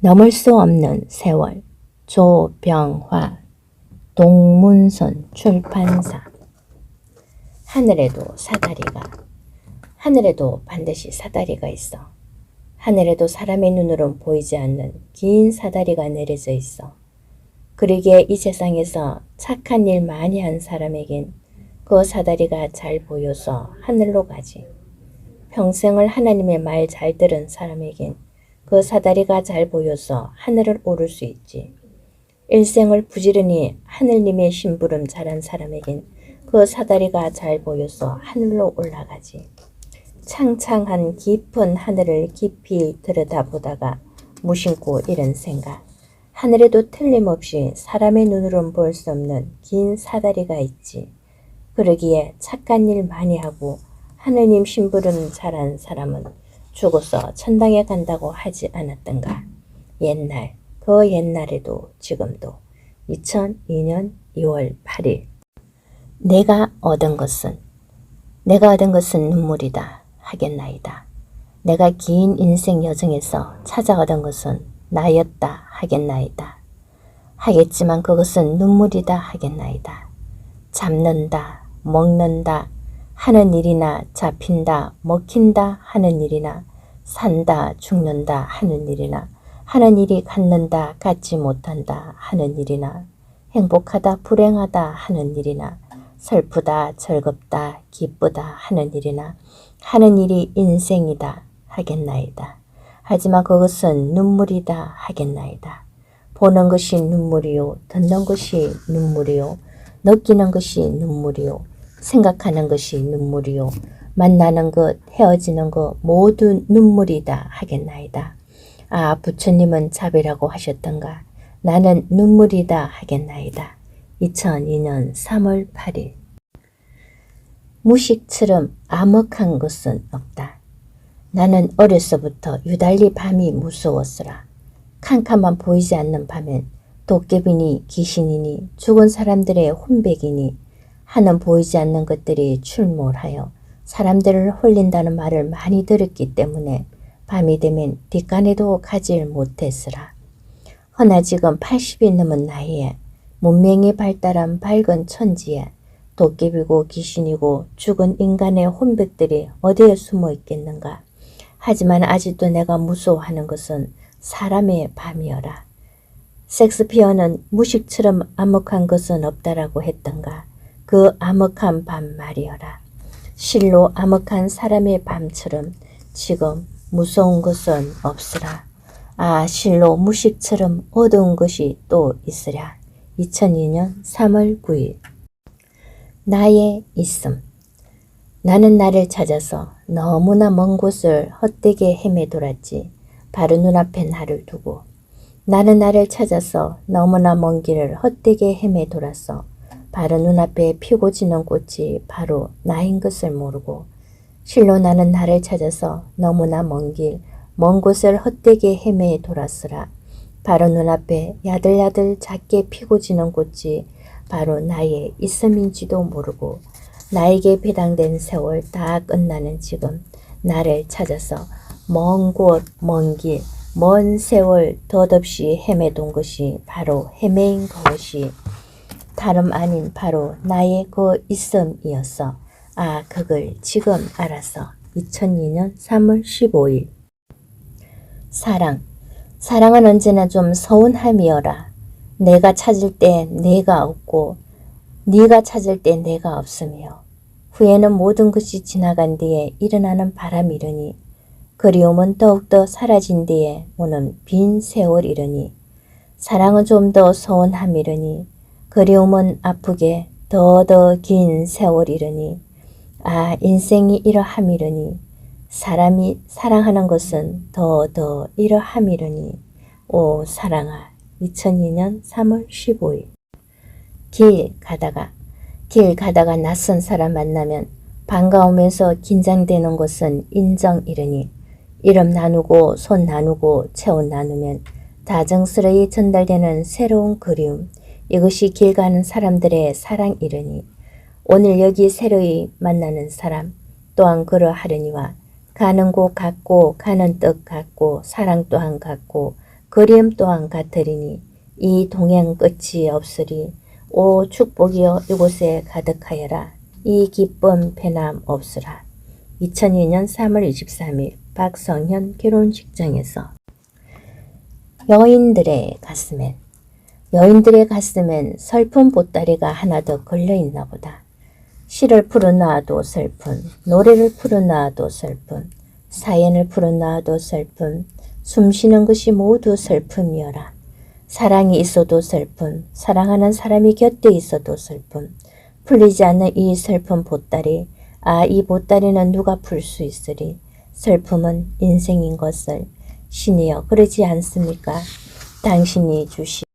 넘을 수 없는 세월. 조병화 동문선 출판사. 하늘에도 사다리가 하늘에도 반드시 사다리가 있어. 하늘에도 사람의 눈으론 보이지 않는 긴 사다리가 내려져 있어. 그러기에 이 세상에서 착한 일 많이 한 사람에겐 그 사다리가 잘 보여서 하늘로 가지. 평생을 하나님의 말 잘 들은 사람에겐 그 사다리가 잘 보여서 하늘을 오를 수 있지. 일생을 부지런히 하늘님의 심부름 잘한 사람에겐 그 사다리가 잘 보여서 하늘로 올라가지. 창창한 깊은 하늘을 깊이 들여다보다가 무심코 이런 생각. 하늘에도 틀림없이 사람의 눈으로는 볼수 없는 긴 사다리가 있지. 그러기에 착한 일 많이 하고 하느님 심부름 잘한 사람은 죽어서 천당에 간다고 하지 않았던가. 옛날, 그 옛날에도 지금도 2002년 2월 8일. 내가 얻은 것은, 내가 얻은 것은 눈물이다 하겠나이다. 내가 긴 인생 여정에서 찾아 얻은 것은 나였다 하겠나이다. 하겠지만 그것은 눈물이다 하겠나이다. 잡는다, 먹는다, 하는 일이나 잡힌다, 먹힌다 하는 일이나 산다, 죽는다 하는 일이나 하는 일이 갖는다, 갖지 못한다 하는 일이나 행복하다, 불행하다 하는 일이나 슬프다, 즐겁다, 기쁘다 하는 일이나 하는 일이 인생이다 하겠나이다. 하지만 그것은 눈물이다 하겠나이다. 보는 것이 눈물이요, 듣는 것이 눈물이요, 느끼는 것이 눈물이요, 생각하는 것이 눈물이요. 만나는 것, 헤어지는 것 모두 눈물이다 하겠나이다. 아, 부처님은 자비라고 하셨던가? 나는 눈물이다 하겠나이다. 2002년 3월 8일. 무식처럼 암흑한 것은 없다. 나는 어려서부터 유달리 밤이 무서웠으라. 캄캄한 보이지 않는 밤엔 도깨비니 귀신이니 죽은 사람들의 혼백이니 하는 보이지 않는 것들이 출몰하여 사람들을 홀린다는 말을 많이 들었기 때문에 밤이 되면 뒷간에도 가질 못했으라. 허나 지금 80이 넘은 나이에 문명이 발달한 밝은 천지에 도깨비고 귀신이고 죽은 인간의 혼백들이 어디에 숨어 있겠는가. 하지만 아직도 내가 무서워하는 것은 사람의 밤이어라. 섹스피어는 무식처럼 암흑한 것은 없다라고 했던가. 그 암흑한 밤 말이어라. 실로 암흑한 사람의 밤처럼 지금 무서운 것은 없으라. 아, 실로 무식처럼 어두운 것이 또 있으랴. 2002년 3월 9일. 나의 있음. 나는 나를 찾아서 너무나 먼 곳을 헛되게 헤매 돌았지. 바로 눈앞에 나를 두고. 나는 나를 찾아서 너무나 먼 길을 헛되게 헤매 돌았어. 바로 눈앞에 피고 지는 꽃이 바로 나인 것을 모르고 실로 나는 나를 찾아서 너무나 먼 길, 먼 곳을 헛되게 헤매 돌았으라. 바로 눈앞에 야들야들 작게 피고 지는 꽃이 바로 나의 있음인지도 모르고 나에게 배당된 세월 다 끝나는 지금 나를 찾아서 먼 곳, 먼 길, 먼 세월 덧없이 헤매돈 것이 바로 헤매인 것이 다름 아닌 바로 나의 그 있음이었어. 아, 그걸 지금 알았어. 2002년 3월 15일. 사랑. 사랑은 언제나 좀 서운함이어라. 내가 찾을 때 내가 없고 네가 찾을 때 내가 없으며 후에는 모든 것이 지나간 뒤에 일어나는 바람이러니 그리움은 더욱더 사라진 뒤에 오는 빈 세월이러니 사랑은 좀 더 서운함이러니 그리움은 아프게 더더 긴 세월이러니 아 인생이 이러함이러니 사람이 사랑하는 것은 더더 이러함이러니 오 사랑아 2002년 3월 15일. 길 가다가 길 가다가 낯선 사람 만나면 반가우면서 긴장되는 것은 인정이르니 이름 나누고 손 나누고 체온 나누면 다정스러이 전달되는 새로운 그리움 이것이 길 가는 사람들의 사랑이르니 오늘 여기 새로이 만나는 사람 또한 그러하려니와 가는 곳 같고 가는 뜻 같고 사랑 또한 같고 그리움 또한 같으리니 이 동행 끝이 없으리. 오 축복이여 이곳에 가득하여라. 이 기쁨 배남 없으라. 2002년 3월 23일 박성현 결혼식장에서 여인들의 가슴엔 여인들의 가슴엔 슬픈 보따리가 하나 더 걸려있나 보다. 시를 풀어놔도 슬픈, 노래를 풀어놔도 슬픈, 사연을 풀어놔도 슬픈, 숨쉬는 것이 모두 슬픔이여라. 사랑이 있어도 슬픈, 사랑하는 사람이 곁에 있어도 슬픈, 풀리지 않는 이 슬픈 보따리, 아, 이 보따리는 누가 풀 수 있으리? 슬픔은 인생인 것을 신이여 그러지 않습니까? 당신이 주시